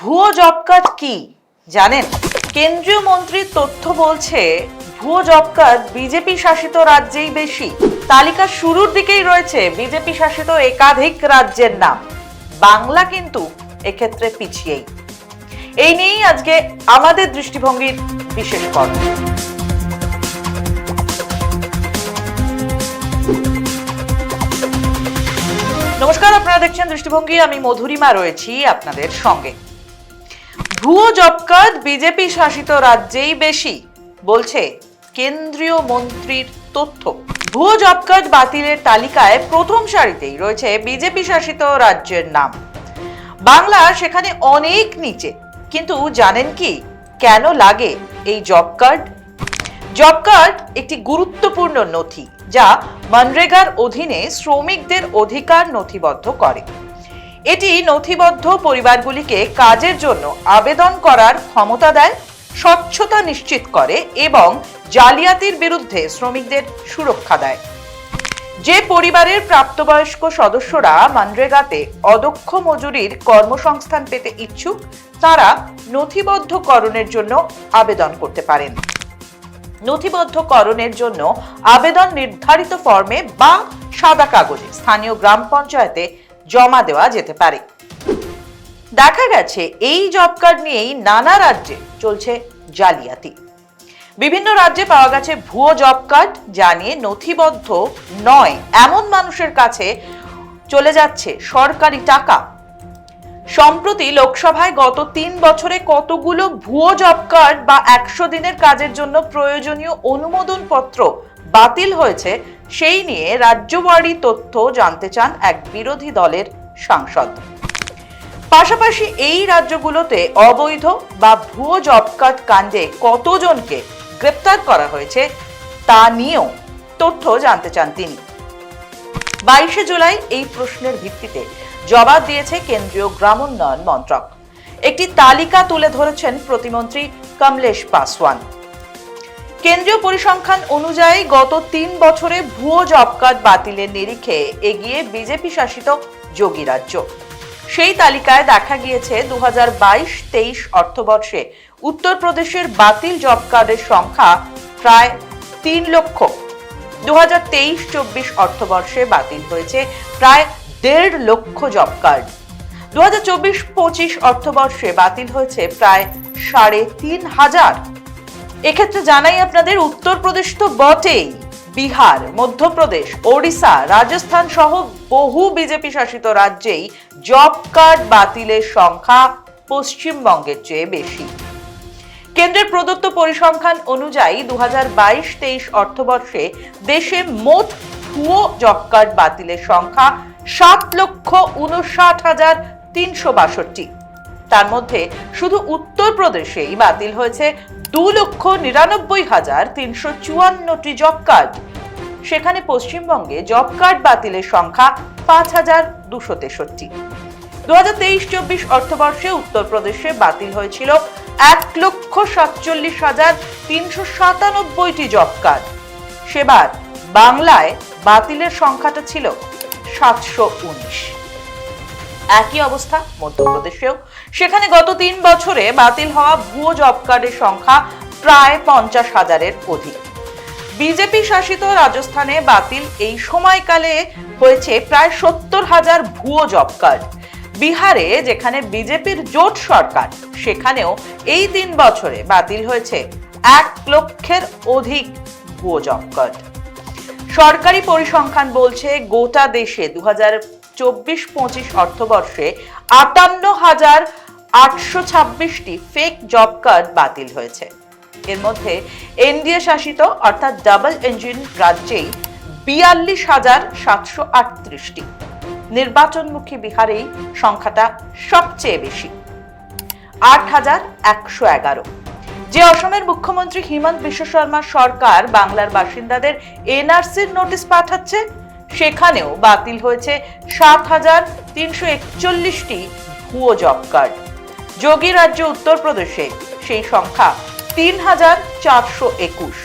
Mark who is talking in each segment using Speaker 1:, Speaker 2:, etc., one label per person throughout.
Speaker 1: ভুয়ো job card কি? জানেন, কেন্দ্রীয় মন্ত্রীর তথ্য বলছে, ভুয়ো জব কার্ড বিজেপি শাসিত রাজ্যেই বেশি। তালিকার শুরুর দিকেই রয়েছে বিজেপি শাসিত একাধিক রাজ্যের নাম। বাংলা কিন্তু এক্ষেত্রে পিছিয়েই। এই নিয়েই আজকে আমাদের দৃষ্টিভঙ্গির বিশেষ পর্ব। নমস্কার, আপনারা দেখছেন দৃষ্টিভঙ্গি। আমি মধুরিমা রয়েছি আপনাদের সঙ্গে। ভুয়ো জব কার্ড বিজেপি শাসিত রাজ্যেই বেশি, বলছে কেন্দ্রীয় মন্ত্রীর তথ্য। ভুয়ো জব কার্ড বাতিলের তালিকায় প্রথম সারিতেই রয়েছে বিজেপি শাসিত রাজ্যের নাম। বাংলা সেখানে অনেক নিচে, কিন্তু জানেন কি কেন লাগে এই জব কার্ড জব কার্ড একটি গুরুত্বপূর্ণ নথি যা মনরেগার অধীনে শ্রমিকদের অধিকার নথিবদ্ধ করে। এটি নথিবদ্ধ পরিবারগুলিকে কাজের জন্য আবেদন করার ক্ষমতা দেয়, স্বচ্ছতা নিশ্চিত করে এবং জালিয়াতির বিরুদ্ধে শ্রমিকদের সুরক্ষা দেয়। যে পরিবারের প্রাপ্তবয়স্ক সদস্যরা মানরেগাতে অদক্ষ মজুরির কর্মসংস্থান পেতে ইচ্ছুক, তারা নথিবদ্ধকরণের জন্য আবেদন করতে পারেন। নথিবদ্ধকরণের জন্য আবেদন নির্ধারিত ফর্মে বা সাদা কাগজে স্থানীয় গ্রাম পঞ্চায়েতে জমা দেওয়া যেতে পারে। দেখা গেছে, এই জব কার্ড নিয়েই নানা রাজ্যে চলছে জালিয়াতি। বিভিন্ন রাজ্যে পাওয়া গেছে ভুয়ো জব কার্ড, যা নিয়ে নথিবদ্ধ নয়, এমন মানুষের কাছে চলে যাচ্ছে সরকারি টাকা। সম্প্রতি লোকসভায় গত তিন বছরে কতগুলো ভুয়ো জব কার্ড বা একশো দিনের কাজের জন্য প্রয়োজনীয় অনুমোদন পত্র বাতিল হয়েছে সেই নিয়ে রাজ্যবাড়ি তথ্য জানতে চান এক বিরোধী দলের সাংসদ। পাশাপাশি এই রাজ্যগুলোতে অবৈধ বা ভুয়ো জব কার্ড কাণ্ডে কতজনকে গ্রেপ্তার করা হয়েছে তা নিয়েও তথ্য জানতে চান তিনি। বাইশে জুলাই এই প্রশ্নের ভিত্তিতে জবাব দিয়েছে কেন্দ্রীয় গ্রামোন্নয়ন মন্ত্রক। একটি তালিকা তুলে ধরেছেন প্রতিমন্ত্রী কমলেশ পাসওয়ান। কেন্দ্রীয় পরিসংখ্যান অনুযায়ী গত তিন বছরে ভুয়ো জব কার্ড বাতিলের নিরিখে এগিয়ে বিজেপি শাসিত যোগী রাজ্য। সেই তালিকায় দেখা গিয়েছে দু হাজার বাইশ তেইশ অর্থবর্ষে উত্তরপ্রদেশের বাতিল জব কার্ডের সংখ্যা প্রায় তিন লক্ষ। দু হাজার তেইশ চব্বিশ অর্থবর্ষে বাতিল হয়েছে প্রায় দেড় লক্ষ জব কার্ড। দু হাজার চব্বিশ পঁচিশ অর্থবর্ষে বাতিল হয়েছে প্রায় সাড়ে তিন হাজার। এক্ষেত্রে জানাই আপনাদের, উত্তরপ্রদেশ তো বটেই। বিহার, মধ্যপ্রদেশ, ওড়িশা, রাজস্থান সহ বহু বিজেপি শাসিত রাজ্যেই জব কার্ড বাতিলের সংখ্যা পশ্চিমবঙ্গের চেয়ে বেশি। কেন্দ্রের প্রদত্ত পরিসংখ্যান অনুযায়ী দু হাজার বাইশ তেইশ অর্থবর্ষে দেশে মোট ভুয়ো জব কার্ড বাতিলের সংখ্যা সাত লক্ষ উনষাট হাজার তিনশো বাষট্টি। তার মধ্যে শুধু উত্তরপ্রদেশেই বাতিল হয়েছে দু লক্ষ নিরানব্বই হাজার তিনশো চুয়ান্নটি জব কার্ড। সেখানে পশ্চিমবঙ্গে জব কার্ড বাতিলের সংখ্যা পাঁচ হাজার দুশো তেষট্টি। দু হাজার তেইশ চব্বিশ অর্থবর্ষে উত্তরপ্রদেশে বাতিল হয়েছিল এক লক্ষ সাতচল্লিশ হাজার তিনশো সাতানব্বইটি জব কার্ড। সেবার বাংলায় বাতিলের সংখ্যাটা ছিল সাতশো উনিশ। একই অবস্থা মধ্যপ্রদেশেও। সেখানে গত তিন বছরে বাতিল হওয়া ভুয়ো জব কার্ডের সংখ্যা প্রায় পঞ্চাশ হাজারের অধিক। বিজেপি শাসিত রাজস্থানে বাতিল এই সময়কালে হয়েছে প্রায় সত্তর হাজার ভুয়ো জব কার্ড। বিহারে, যেখানে বিজেপির জোট সরকার, সেখানেও এই তিন বছরে বাতিল হয়েছে এক লক্ষের অধিক ভুয়ো জব কার্ড। সরকারি পরিসংখ্যান বলছে গোটা দেশে দু হাজার চব্বিশ পঁচিশ অর্থবর্ষে আটান্ন হাজার আটশো ছাব্বিশটি ফেক জব কার্ড বাতিল হয়েছে। এর মধ্যে এনডিএ শাসিত, অর্থাৎ ডাবল ইঞ্জিন রাজ্যেই বিয়াল্লিশ হাজার সাতশো আটত্রিশটি। নির্বাচনমুখী বিহারেই সংখ্যাটা সবচেয়ে বেশি, আট হাজার একশো এগারো। যে অসমের মুখ্যমন্ত্রী হিমন্ত বিশ্ব শর্মা সরকার বাংলার বাসিন্দাদের এনআরসির নোটিশ পাঠাচ্ছে সেখানেও বাতিল হয়েছে সাত হাজার তিনশো একচল্লিশটি ভুয়ো জব কার্ড। যোগী রাজ্য উত্তরপ্রদেশে সেই সংখ্যা তিন হাজার চারশো একুশ।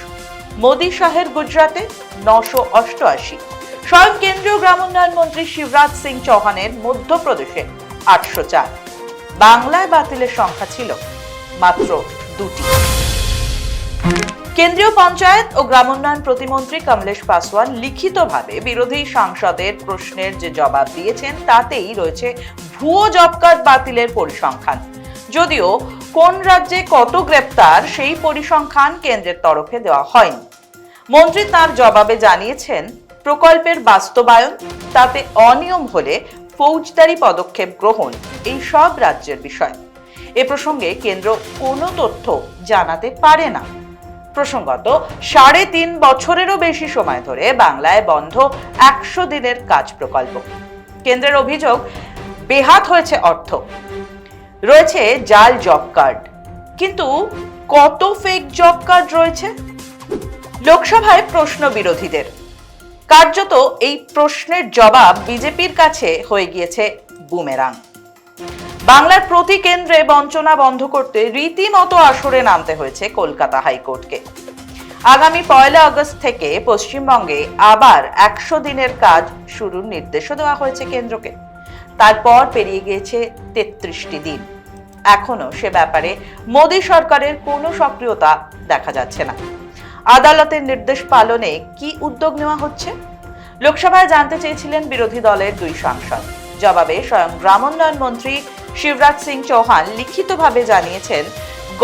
Speaker 1: মোদী শাহের গুজরাটে নশো অষ্টআশি। স্বয়ং কেন্দ্রীয় গ্রামোন্নয়ন মন্ত্রী শিবরাজ সিং চৌহানের মধ্যপ্রদেশে আটশো চার। বাংলায় বাতিলের সংখ্যা ছিল মাত্র দুটি। কেন্দ্রীয় পঞ্চায়েত ও গ্রামোন্নয়ন প্রতিমন্ত্রী কমলেশ পাসওয়ান লিখিতভাবে বিরোধী সাংসদের প্রশ্নের যে জবাব দিয়েছেন, তাতেই রয়েছে ভুয়ো জব কার্ড বাতিলের পরিসংখ্যান। যদিও কোন রাজ্যে কত গ্রেপ্তার, সেই পরিসংখ্যান কেন্দ্রের তরফে দেওয়া হয়নি। মন্ত্রী তার জবাবে জানিয়েছেন, প্রকল্পের বাস্তবায়ন, তাতে অনিয়ম হলে ফৌজদারি পদক্ষেপ গ্রহণ, এই সব রাজ্যের বিষয়। এ প্রসঙ্গে কেন্দ্র কোনো তথ্য জানাতে পারে না। প্রসঙ্গত, সাড়ে তিন বছরেরও বেশি সময় ধরে বাংলায় বন্ধ একশো দিনের কাজ প্রকল্প। কেন্দ্রের অভিযোগ, বেহাত হয়েছে অর্থ। রয়েছে জাল জব কার্ড। কিন্তু কত ফেক জব কার্ড রয়েছে? লোকসভায় প্রশ্ন বিরোধীদের। কার্যত এই প্রশ্নের জবাব বিজেপির কাছে হয়ে গিয়েছে বুমেরাং। বাংলার প্রতি কেন্দ্রে বঞ্চনা বন্ধ করতে রীতিমতো আসরে নামতে হয়েছে কলকাতা হাইকোর্টকে। আগামী পয়লা আগস্ট থেকে পশ্চিমবঙ্গে আবার একশো দিনের কাজ শুরুর নির্দেশও দেওয়া হয়েছে কেন্দ্রকে। তারপর পেরিয়ে গিয়েছে তেত্রিশটি দিন। এখনও সে ব্যাপারে মোদী সরকারের কোনো সক্রিয়তা দেখা যাচ্ছে না। আদালতের নির্দেশ পালনে কি উদ্যোগ নেওয়া হচ্ছে? লোকসভায় জানতে চেয়েছিলেন বিরোধী দলের দুই সাংসদ। জবাবে স্বয়ং গ্রামোন্নয়ন মন্ত্রী শিবরাজ সিং চৌহান লিখিতভাবে জানিয়েছেন,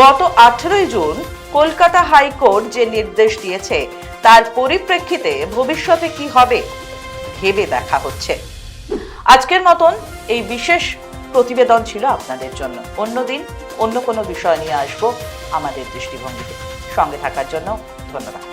Speaker 1: গত আঠেরোই জুন কলকাতা হাইকোর্ট যে নির্দেশ দিয়েছে, তার পরিপ্রেক্ষিতে ভবিষ্যতে কি হবে, ভেবে দেখা হচ্ছে। আজকের মতন এই বিশেষ প্রতিবেদন ছিল আপনাদের জন্য। অন্যদিন অন্য কোনো বিষয় নিয়ে আসব আমাদের দৃষ্টিভঙ্গিতে। সঙ্গে থাকার জন্য ধন্যবাদ।